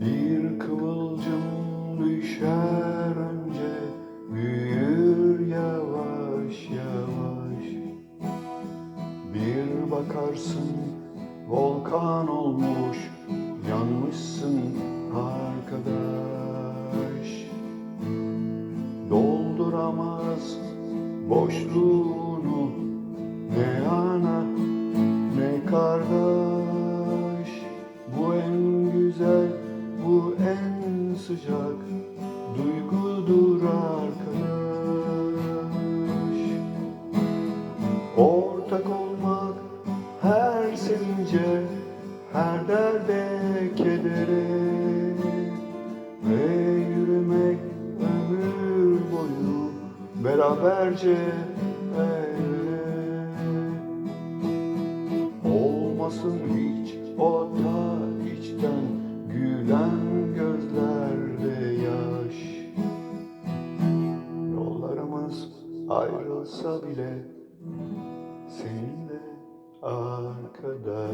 Bir kıvılcım düşer önce Büyür yavaş yavaş. Bir bakarsın volkan olmuş Yanmışsın arkadaş. Dolduramaz boşluğunu Ne ana ne kardeş. Bu en güzel, sıcak Duygudur arkadaş Ortak olmak her sevince Her derde kedere Ve yürümek ömür boyu Beraberce ele Olmasın hiç o da ayrılsa bile seninle arkadaş